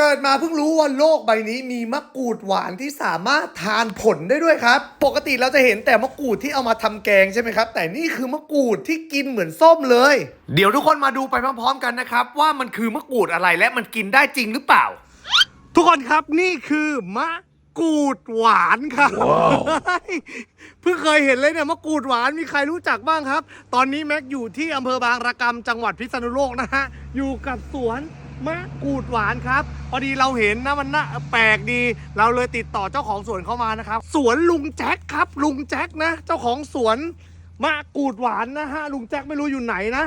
เกิดมาเพิ่งรู้ว่าโลกใบนี้มีมะกรูดหวานที่สามารถทานผลได้ด้วยครับ ปกติเราจะเห็นแต่มะกรูดที่เอามาทำแกงใช่ไหมครับ แต่นี่คือมะกรูดที่กินเหมือนส้มเลย เดี๋ยวทุกคนมาดูไปพร้อมๆกันนะครับ ว่ามันคือมะกรูดอะไรและมันกินได้จริงหรือเปล่า ทุกคนครับนี่คือมะกรูดหวานครับเพิ่งเคยเห็นเลยเนี่ยมะกรูดหวานมีใครรู้จักบ้างครับ ตอนนี้แม็กอยู่ที่อำเภอบางระกำจังหวัดพิษณุโลกนะฮะอยู่กับสวน มะกรูดหวานครับ พอดีเราเห็นนะมันน่าแปลกดี เราเลยติดต่อเจ้าของสวนเข้ามานะครับ สวนลุงแจ็คครับ ลุงแจ็คนะ เจ้าของสวนมะกรูดหวานนะฮะลุงแจ็คไม่รู้อยู่ไหนนะ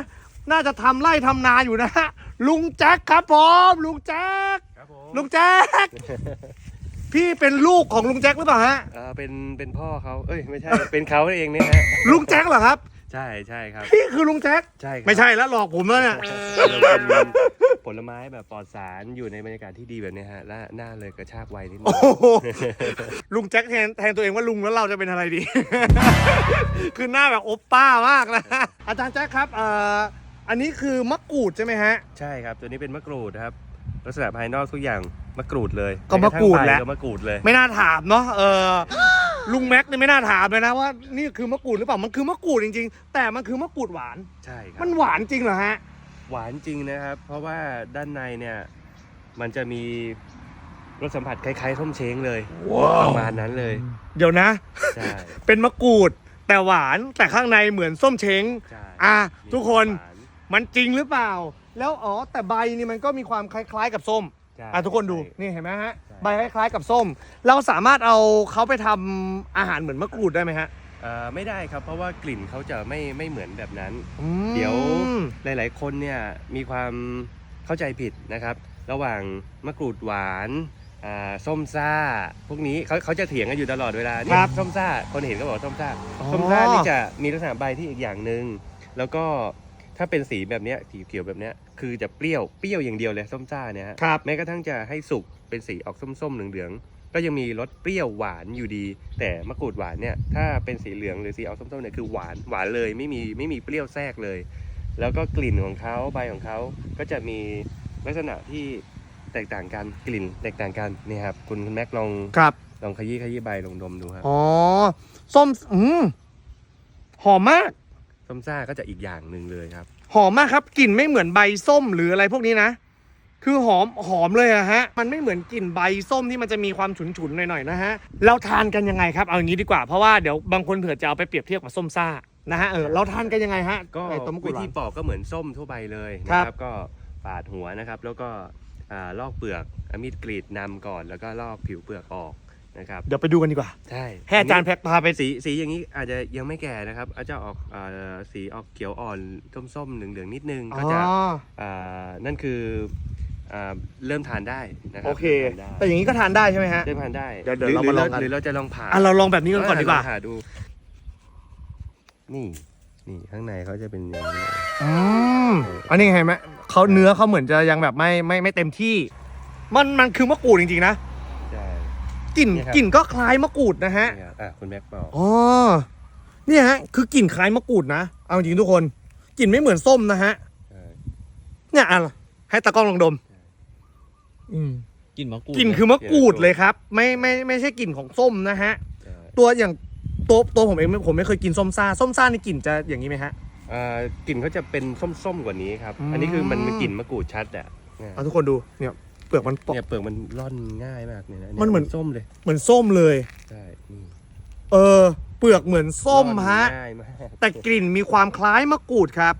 น่าจะทำไร่ทำนาอยู่นะฮะลุงแจ็คครับผมลุงแจ็คครับผมลุงแจ็คพี่เป็นลูกของลุงแจ็คหรือเปล่าฮะเออเป็นเป็นพ่อเขาเอ้ยไม่ใช่ เป็นเขาเองเนี่ยฮะลุงแจ็คเหรอครับ ใช่ใช่ครับ พี่คือลุงแจ็คใช่ครับไม่ใช่แล้วหลอกผมแล้วเนี่ยเราเป็น ผลไม้แบบปลอดสารอยู่ในบรรยากาศที่ดีแบบเนี้ยฮะและหน้าเลยกระชากวัยนิดนึโอ้งโหลุงแจ็คแทนแทนตัวเองว่าลุงแล้วเราจะเป็นอะไรดี คือหน้าแบบโอปป้ามากนะ อาจารย์แจ็คครับเอ่ออันนี้คือมะกรูดใช่ไหมฮะ ใช่ครับ ตัวนี้เป็นมะกรูดครับ ลักษณะภายนอกทุกอย่างมะกรูดเลยก็มะกรูดแหละม้กระทั่งใบก็มะกรูดเลย ไม่น่าถามเนาะเออลุงแม็กเนี่ยไม่น่าถามเลยนะว่านี่คือมะกรูดหรือเปล่ามันคือมะกรูดจริง ๆ แต่มันคือมะกรูดหวาน ใช่ครับ มันหวานจริงเหรอฮะ หวานจริงนะครับ เพราะว่าด้านในเนี่ย มันจะมีรสสัมผัสคล้ายๆส้มเช้งเลยประมาณนั้นเลย เดี๋ยวนะใช่เป็นมะกรูดแต่หวานแต่ข้างในเหมือนส้มเช้งใช่อะมีทุกคนหวานมันจริงหรือเปล่า แล้วอ๋อแต่ใบนี่มันก็มีความคล้าย ๆ กับส้มใช่อะทุกคนดูใช่นี่เห็นไหมฮะใช่ใบคล้ายๆกับส้ม เราสามารถเอาเขาไปทำอาหารเหมือนมะกรูดได้ไหมฮะเอ่อ ไม่ได้ครับเพราะว่ากลิ่นเขาจะไม่ไม่เหมือนแบบนั้น อืมเดี๋ยวหลาย ๆ คนเนี่ยมีความเข้าใจผิดนะครับ ระหว่างมะกรูดหวานอ่าส้มซ่า พวกนี้เขาเขาจะเถียงกันอยู่ตลอดเวลานี่ส้มซ่า คนเห็นก็บอกส้มซ่าอ๋อ ส้มซ่านี่จะมีลักษณะใบที่อีกอย่างหนึ่งแล้วก็ถ้าเป็นสีแบบเนี้ยสีเขียวแบบเนี้ยคือจะเปรี้ยวเปรี้ยวอย่างเดียวเลยส้มซ่าเนี่ยฮะ ครับ แม้กระทั่งจะให้สุกเป็นสีออกส้มๆเหลืองๆ ก็ยังมีรสเปรี้ยวหวานอยู่ดี แต่มะกรูดหวานเนี่ยถ้าเป็นสีเหลืองหรือสีออกส้มๆเนี่ยคือหวานหวานเลยไม่มีไม่มีเปรี้ยวแทรกเลย แล้วก็กลิ่นของเขาใบของเขาก็จะมีลักษณะที่แตกต่างกันกลิ่นแตกต่างกันนี่ครับคุณคุณแม็กลองครับลองขยี้ขยี้ใบลองดมดูครับอ๋อส้มอืมหอมมากส้มซ่าก็จะอีกอย่างหนึ่งเลยครับ หอมมากครับกลิ่นไม่เหมือนใบส้มหรืออะไรพวกนี้นะ คือหอมหอมเลยอะฮะ มันไม่เหมือนกลิ่นใบส้มที่มันจะมีความฉุนๆหน่อยๆนะฮะ เราทานกันยังไงครับ เอาอย่างนี้ดีกว่า เพราะว่าเดี๋ยวบางคนเผื่อจะเอาไปเปรียบเทียบกับส้มซ่า นะฮะ เออ เราทานกันยังไงฮะก็ไอ้ต้มะกรูวิดหวาธีนปอกก็เหมือนส้มทั่วไปเลยครันะบครับก็ปาดหัวนะครับ แล้วก็อ่าลอกเปลือกเอามีดกรีดนำก่อนแล้วก็ลอกผิวเปลือกออกนะครับเดี๋ยวไปดูกันดีกว่า ใช่ให้อาจารย์แพ็คพาไปสีสีอย่างนี้อาจจะยังไม่แก่นะครับ อาจจะออกอ่าสีออกเขียวอ่อนส้มๆเหลืองๆนิดนึงอ๋ก็อจะอ่านั่นคืออ่า เริ่มทานได้นะครัโอเคริ่มทานแต่ได้อย่างนี้ก็ทานได้ใช่ไหมฮะ เริ่มทานได้เดี๋ยวเดี๋ยวหเรามาลองกัน หรือเราจะลองผ่าอะเราลองแบบนี้กันก่อนดีกว่า ลงผ่าดู นี่ นี่ข้างในเขาจะเป็นอย่างนี้ อืมอันนี้เห็นไหมเขาเนื้อเขาเหมือนจะยังแบบไม่ไม่ไม่เต็มที่ มันมันคือมะกรูดจริงๆนะใช่ กลิ่นเนี่ยครับ กลิ่นก็คล้ายมะกรูดนะฮะ นี่ครับอะคุณแม็กบอกอ๋อ เนี่ยฮะ คือกลิ่นคล้ายมะกรูดนะ เอาจริงทุกคน กลิ่นไม่เหมือนส้มนะฮะ ใช่เนี่ยอะให้ตากล้องลองดม อืมกลิ่นมะกรูดกลิ่นคือมะกรูดเลยครับ ไม่ไม่ไม่ใช่กลิ่นของส้มนะฮะ ใช่ตัวอย่างตัวตัวผมเองไม่ผมไม่เคยกินส้มซ่าส้มซ่านี่กลิ่นจะอย่างนี้ไหมฮะอ่ากลิ่นเขาจะเป็นส้มๆกว่านี้ครับ อืม อันนี้คือมันมันกลิ่นมะกรูดชัดอะเนี่ยเอาทุกคนดูเนี่ยเปลือกมันปอก เนี่ยเปลือกมันร่อนง่ายมากเนี่ยนะมันเหมือน ส้มเลยเหมือนส้มเลย ใช่นี่เออ เปลือกเหมือนส้มร่อนฮะง่ายมากแต่กลิ่นมีความคล้ายมะกรูดครับ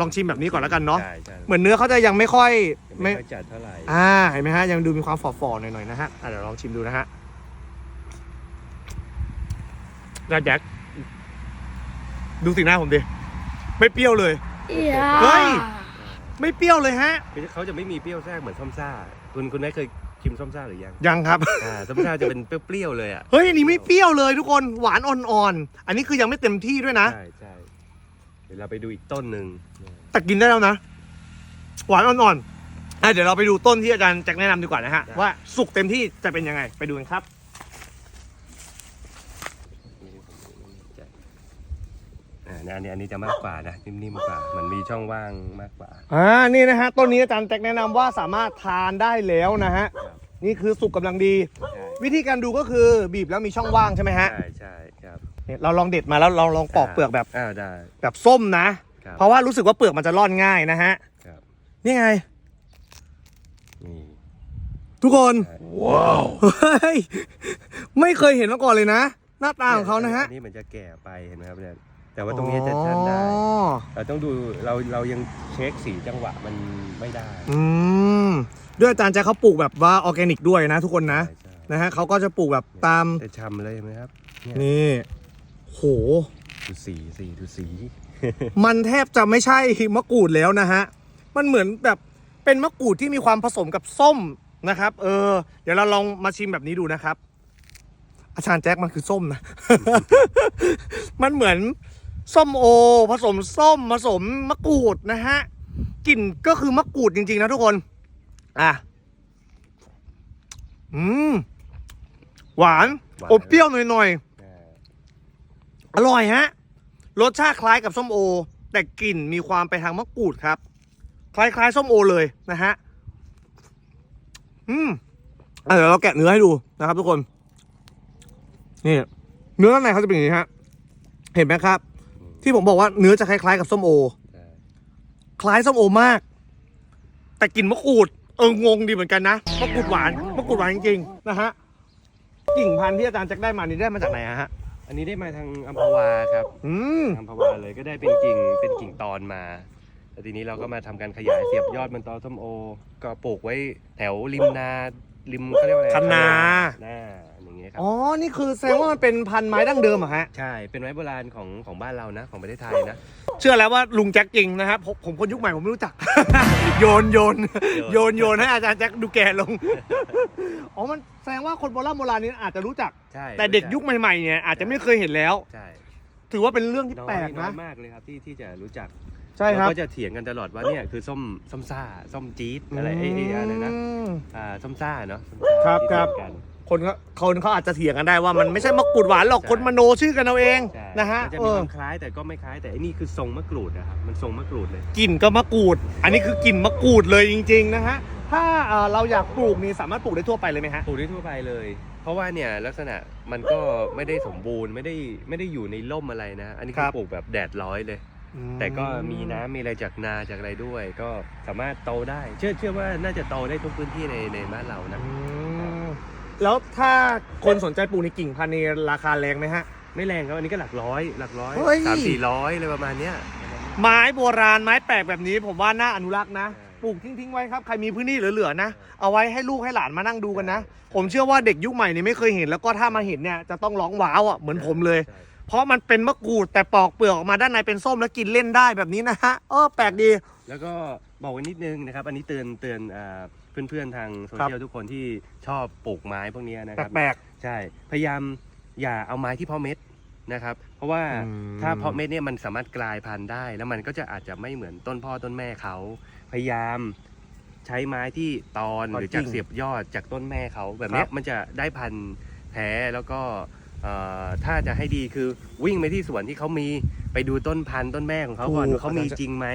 ลองชิมแบบนี้ก่อนแล้วกันเนาะใช่ใช่เหมือนเนื้อเขาจะยังไม่ค่อยไม่ไม่ค่อยจัดเท่าไหร่อ่าเห็นไหมฮะยังดูมีความฝ่อๆหน่อยๆนะฮะอะเดี๋ยวลองชิมดูนะฮะแล้วแจ็คดูสีหน้าผมดิไม่เปรี้ยวเลย เฮ้ย ไม่เปรี้ยวเลยฮะ คือเขาจะไม่มีเปรี้ยวแทรกเหมือนส้มซ่า คุณคุณแม่เคยชิมส้มซ่าหรือยังยังครับ อ่าส้มซ่าจะเป็นเปรี้ยวๆเลยอะเฮ้ยอันนี้ไม่เปรี้ยวเลยทุกคนหวานอ่อนๆ อันนี้คือยังไม่เต็มที่ด้วยนะ ใช่ใช่เดี๋ยวเราไปดูอีกต้นหนึ่งแต่กินได้แล้วนะ หวานอ่อนๆอะเดี๋ยวเราไปดูต้นที่อาจารย์แจ็คแนะนำดีกว่านะฮะ ว่าสุกเต็มที่จะเป็นยังไง ไปดูกันครับ อ่าเนี่ยอันนี้อันนี้จะมากกว่านะนิ่มๆกว่า มันมีช่องว่างมากกว่า อ่า นี่นะฮะ ต้นนี้อาจารย์แจ็คแนะนำว่าสามารถทานได้แล้วนะฮะครับนี่คือสุกกำลังดี ใช่วิธีการดูก็คือบีบแล้วมีช่องว่างใช่ไหมฮะ ใช่ใช่ครับ เนี่ยเราลองเด็ดมาแล้วเราลองปอกเปลือกแบบอ้าวได้ แบบส้มนะ ครับเพราะว่ารู้สึกว่าเปลือกมันจะร่อนง่ายนะฮะครับ นี่ไง นี่ ทุกคนใช่ว้าวเฮ้ยไม่เคยเห็นมาก่อนเลยนะ หน้าตาของเขานะฮะอันนี้มันจะแก่ไปเห็นไหมครับเนี่ยแต่ว่าตรงนี้จะทันได้ อ๋อเราต้องดูเราเรายังเช็คสีจังหวะมันไม่ได้อืมด้วยอาจารย์แจ็คเขาปลูกแบบว่าออร์แกนิกด้วยนะ ทุกคนนะใช่ใช่นะฮะเขาก็จะปลูกแบบตาม แต่ชำเลยเห็นไหมครับเนี่ยนี่ โหดูสีสีดูสี มันแทบจะไม่ใช่มะกรูดแล้วนะฮะ มันเหมือนแบบเป็นมะกรูดที่มีความผสมกับส้มนะครับ เออ เดี๋ยวเราลองมาชิมแบบนี้ดูนะครับ อาจารย์แจ็คมันคือส้มนะ มันเหมือนส้มโอ ผสมส้มผสมมะกรูดนะฮะกลิ่นก็คือมะกรูดจริง ๆ นะทุกคน อะ อืม หวานหวานอมเปรี้ยวหน่อยๆ อร่อยฮะ รสชาติคล้ายกับส้มโอ แต่กลิ่นมีความไปทางมะกรูดครับ คล้ายๆส้มโอเลยนะฮะ อืมอะเดี๋ยวเราแกะเนื้อให้ดูนะครับ ทุกคน นี่ เนื้อข้างในเขาจะเป็นอย่างนี้ฮะ เห็นไหมครับ ที่ผมบอกว่าเนื้อจะคล้ายๆกับส้มโอ คล้ายส้มโอมาก แต่กลิ่นมะกรูด เอองงดีเหมือนกันนะ มะกรูดหวาน มะกรูดหวานจริงๆนะฮะ กิ่งพันธุ์ที่อาจารย์แจ็คได้มานี่ได้มาจากไหนฮะ อันนี้ได้มาทางอัมพวาครับอืมอัมพวาเลยก็ได้เป็นกิ่งเป็นกิ่งตอนมาแล้วทีนี้เราก็มาทำการขยายเสียบยอดมันตอส้มโอ ก็ปลูกไว้แถวริมนาริมเขาเรียกว่าอะไรคันนาหน้าอย่างเงี้ยครับอ๋อ นี่คือแสดงว่ามันเป็นพันธุ์ไม้ดั้งเดิมเหรอะฮะ ใช่ เป็นไม้โบราณของของบ้านเรานะ ของประเทศไทยนะ เชื่อแล้วว่าลุงแจ็คจริงนะครับผมผมคนยุคใหม่ผมไม่รู้จัก โยนโยนโยนโยนให้อาจารย์แจ็คดูแก่ลง อ๋อ มัน แสดงว่าคนโบราณโบราณนี้อาจจะรู้จัก ใช่แต่เด็กยุคใหม่ๆเนี่ยอาจจะไม่เคยเห็นแล้ว ใช่ถือว่าเป็นเรื่องที่น้อยแปลกน้อนะ ยมากเลยครับที่ที่จะรู้จักใช่ครับเราก็จะเถียงกันตลอดว่าเนี่ยคือส้มส้มซ่าส้มจี๊ดอะไรเอ้ยเอ้ยอะไรนะอืมอ่าส้มซ่าเนาะส้มครับซ่าที่ครับ เถียงกัน คนเขาคนเขาอาจจะเถียงกันได้ว่ามันไม่ใช่มะกรูดหวานหรอกใช่ คนมโนชื่อกันเอาเองใช่นะฮะมันจะเอมีคอวามคล้ายแต่ก็ไม่คล้ายแต่อันนี้คือทรงมะกรูดนะครับมันทรงมะกรูดเลย กลิ่นก็มะกรูด อันนี้คือกลิ่นมะกรูดเลยจริง ๆ นะฮะ ถ้าเอ่อเราอยากปลูกนี่สามารถปลูกได้ทั่วไปเลยไหมฮะ ปลูกได้ทั่วไปเลย เพราะว่าเนี่ยลักษณะมันก็ไม่ได้สมบูรณ์ไม่ได้ไม่ได้อยู่ในร่มอะไรนะ อันนี้คคืรัอบ ปลูกแบบแดดร้อยเลย แต่ก็มีน้ำมีอะไรจากนาจากอะไรด้วย ก็สามารถโตได้ เชื่อเชื่อว่าน่าจะโตได้ทุกพื้นที่ในในบ้านเรานะ อืมแล้วถ้าคนสนใจปลูกในกิ่งพันธุ์นี่ราคาแรงไหมฮะ ไม่แรงครับ อันนี้ก็หลักร้อย หลักร้อยเฮ้ย สามสี่ร้อยอะไรประมาณเนี้ยไม้โบราณไม้แปลกแบบนี้ผมว่าน่าอนุรักษ์นะใช่ ปลูกทิ้งๆไว้ครับ ใครมีพื้นที่เหลือๆนะ เอาไว้ให้ลูกให้หลานมานั่งดูกันนะ ผมเชื่อว่าเด็กยุคใหม่นี่ไม่เคยเห็น แล้วก็ถ้ามาเห็นเนี่ยจะต้องร้องว้าวอะเหมือนผมเลยใช่เพราะมันเป็นมะกรูดแต่ปอกเปลือกออกมาด้านในเป็นส้มแล้วกินเล่นได้แบบนี้นะฮะเออแปลกดี แล้วก็บอกไว้นิดนึงนะครับ อันนี้เตือนเตือนอ่าเพื่อนๆทางโซเชียลทุกคนที่ชอบปลูกไม้พวกเนี้ยนะครับแปลกใช่ พยายามอย่าเอาไม้ที่เพาะเม็ดนะครับเพ ราะว่าอืมถ้าเพาะเม็ดเนี่ยมันสามารถกลายพันธุ์ได้ แล้วมันก็จะอาจจะไม่เหมือนต้นพ่อต้นแม่เขาพยายามใช้ไม้ที่ตอนหรือจากเสียบยอดจากต้นแม่เขาแบบเนี้ยมันจะได้พันธุ์แท้แล้วก็เอ่อถ้าจะให้ดีคือวิ่งไปที่สวนที่เขามีไปดูต้นพันธุ์ต้นแม่ของเขาก่อนถูกว่าเขามีจริงไหม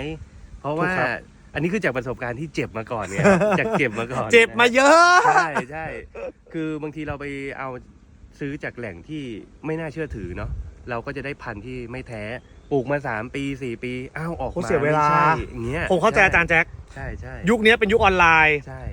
เพราะว่าถูกครับอันนี้คือจากประสบการณ์ที่เจ็บมาก่อนไงจากเจ็บมาก่อนๆเจ็บมาเยอะใช่ใช่คือบางทีเราไปเอาซื้อจากแหล่งที่ไม่น่าเชื่อถือเนาะ เราก็จะได้พันธุ์ที่ไม่แท้ปลูกมาสามปีสี่ปีอ้าวออกโอ้มาเสียเวลา ไม่ใช่อย่างเงี้ยผมเข้าใจอาจารย์แจ็คใช่ใช่ยุคนี้เป็นยุคออนไลน์ใช่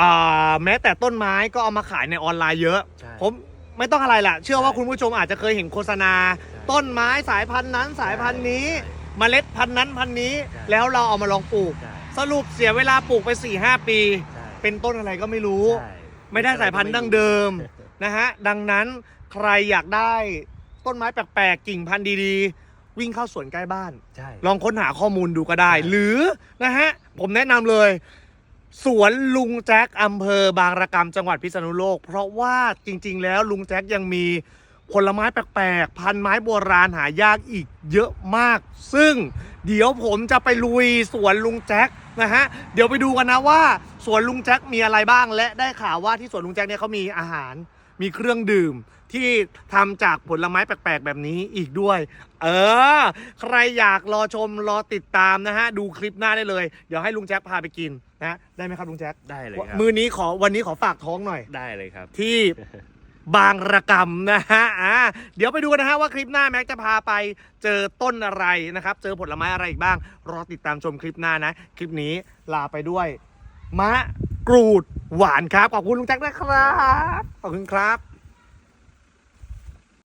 อ่าแม้แต่ต้นไม้ก็เอามาขายในออนไลน์เยอะ ใช่ ผมไม่ต้องอะไรล่ะ เชื่อว่าใช่คุณผู้ชมอาจจะเคยเห็นโฆษณาใช่ต้นไม้สายพันธุ์นั้นสายพันธุ์นี้ใช่เมล็ดพันธุ์นั้นพันธุ์นี้ ใช่ แล้วเราเอามาลองปลูก ใช่สรุปเสียเวลาปลูกไป4ี่หปี ใช่เป็นต้นอะไรก็ไม่รู้ ใช่ ไม่ได้สายพันธุ์ดั้งเดิมนะฮะ ดังนั้นใครอยากได้ ต้นไม้แปลกๆกิ่งพันธุ์ดีๆ วิ่งเข้าสวนใกล้บ้าน ใช่ ลองค้นหาข้อมูลดูก็ได้ใช่หรือนะฮะผมแนะนำเลย สวนลุงแจ็คอำเภอบางระกำจังหวัดพิษณุโลก เพราะว่าจริง ๆ แล้วลุงแจ็คยังมีผลไม้แปลกๆ พันไม้โบราณหายากอีกเยอะมาก ซึ่งเดี๋ยวผมจะไปลุยสวนลุงแจ็คนะฮะ เดี๋ยวไปดูกันนะว่าสวนลุงแจ็คมีอะไรบ้าง และได้ข่าวว่าที่สวนลุงแจ็คเนี่ยเขามีอาหาร มีเครื่องดื่ม ที่ทำจากผลไม้แปลกๆ แบบนี้อีกด้วย เออ ใครอยากรอชมรอติดตามนะฮะ ดูคลิปหน้าได้เลย เดี๋ยวให้ลุงแจ็คพาไปกินนะได้ไหมครับลุงแจ็คได้เลยครับ มือนี้ขอวันนี้ขอฝากท้องหน่อย ได้เลยครับ ที่บางระกำนะฮะอ่าเดี๋ยวไปดูกันนะฮะว่าคลิปหน้าแม็กจะพาไปเจอต้นอะไรนะครับ เจอผลไม้อะไรอีกบ้าง รอติดตามชมคลิปหน้านะ คลิปนี้ลาไปด้วย มะกรูดหวานครับ ขอบคุณลุงแจ็คนะครับ ขอบคุณครับ